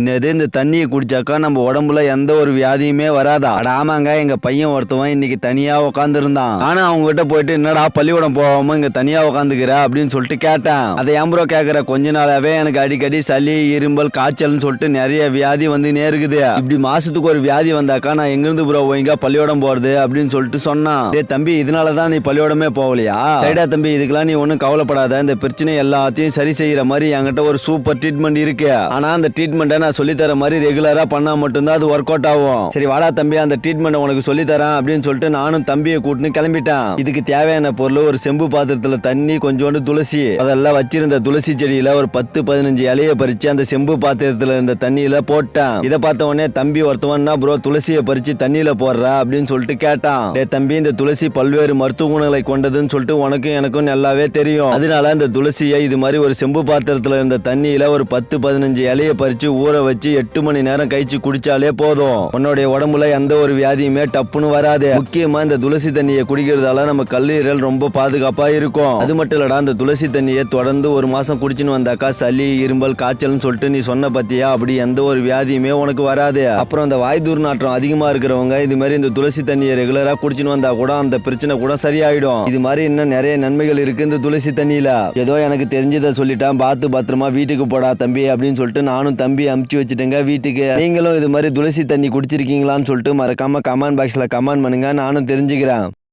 என்னது இந்த தண்ணியை குடிச்சாக்கா நம்ம உடம்புல எந்த ஒரு வியாதியுமே வராதா? அட ஆமாங்க எங்க பையன் ஒருத்தவன் இன்னைக்கு தனியா உட்காந்துருந்தான் ஆனா அவங்க கிட்ட போயிட்டு என்னடா பள்ளிக்கூடம் போகாம இங்க தனியா உட்காந்துக்கிற அப்படின்னு சொல்லிட்டு கேட்டேன். அதை ஏன் ப்ரோ கேக்குற? கொஞ்ச நாளாவே எனக்கு அடிக்கடி சளி இரும்பல் காய்ச்சல்னு சொல்லிட்டு நிறைய வியாதி வந்து நேருக்குது. இப்படி மாசத்துக்கு ஒரு வியாதி வந்தாக்கா நான் எங்கிருந்து ப்ரோ ஒழுங்கா பள்ளிக்கூடம் போறது அப்படின்னு சொல்லிட்டு சொன்னான். டேய் தம்பி இதனாலதான் நீ பள்ளிக்கூடமே போகலையா? ஐடா தம்பி இதுக்கெல்லாம் நீ ஒன்றும் கவலைப்படாத. இந்த பிரச்சனை எல்லாத்தையும் சரி செய்யற மாதிரி என்கிட்ட ஒரு சூப்பர் ட்ரீட்மெண்ட் இருக்கு. ஆனா அந்த ட்ரீட்மெண்ட்டை நான் சொல்லித்தர மாதிரி ரெகுலராக பண்ணா மட்டும்தான் அது ஒர்க் அவுட் ஆகும். சரி வாடா தம்பி அந்த ட்ரீட்மெண்ட் உனக்கு சொல்லித்தரேன் அப்படின்னு சொல்லிட்டு நானும் தம்பியை கூட்டின்னு கிளம்பிட்டேன். இதுக்கு தேவையான பொருள் ஒரு செம்பு பாத்திரத்தில் தண்ணி கொஞ்சோண்டு துளசி. அதெல்லாம் வச்சிருந்த துளசி செடியில ஒரு பத்து பதினஞ்சு இலையை பறித்து அந்த செம்பு பாத்திரத்தில் இருந்த தண்ணியில் போட்டேன். இதை பார்த்த உடனே தம்பி ஒருத்தவன்னா ப்ரோ துளசியை பறித்து தண்ணியில் போடுறா? அப்படின்னு சொல்லிட்டு கேட்டான். டேய் தம்பி இந்த துளசி பல்வேறு மருத்துவ குணங்களை கொண்டதுன்னு சொல்லிட்டு உனக்கும் எனக்கும் நல்லாவே தெரியும். அதனால இந்த துளசியை இது மாதிரி ஒரு செம்பு பாத்திரத்தில் இருந்த தண்ணியில் ஒரு பத்து பதினஞ்சு இலையை பறித்து ஊற வச்சு எட்டு மணி நேரம் கழிச்சு குடிச்சாலே போதும். உன்னுடைய உடம்புல எந்த ஒரு வியாதியுமே டப்புன்னு வராது. முக்கியமா இந்த துளசி தண்ணியை குடிக்கிறதால நம்ம கல்லீரல் ரொம்ப பாதுகாப்பா இருக்கும். அது மட்டும் இல்லடா அந்த துளசி தண்ணியை தொடர்ந்து ஒரு மாசம் குடிச்சுன்னு வந்தாக்கா சளி இரும்பல் காய்ச்சல்னு சொல்லிட்டு நீ சொன்ன பத்தியா? அப்படி எந்த ஒரு வியாதியுமே உனக்கு வராது. அப்புறம் இந்த வாய் துர்நாற்றம் அதிகமா இருக்கிறவங்க இது மாதிரி இந்த துளசி தண்ணியை ரெகுலரா குடிச்சுன்னு வந்தா கூட அந்த பிரச்சனை கூட சரியாயிடும். இது மாதிரி இன்னும் நிறைய நன்மைகள் இருக்கு இந்த துளசி தண்ணியில. ஏதோ எனக்கு தெரிஞ்சதை சொல்லிட்டான் பார்த்து பத்திரமா வீட்டுக்கு போடா தம்பி அப்படின்னு சொல்லிட்டு நானும் தம்பி அமுச்சு வச்சுட்டேங்க வீட்டுக்கு. நீங்களும் இது மாதிரி துளசி தண்ணி குடிச்சிருக்கீங்களான்னு சொல்லிட்டு மறக்காம கமெண்ட் பாக்ஸ்ல கமெண்ட் பண்ணுங்க. நானும் தெரிஞ்சுக்கிறேன்.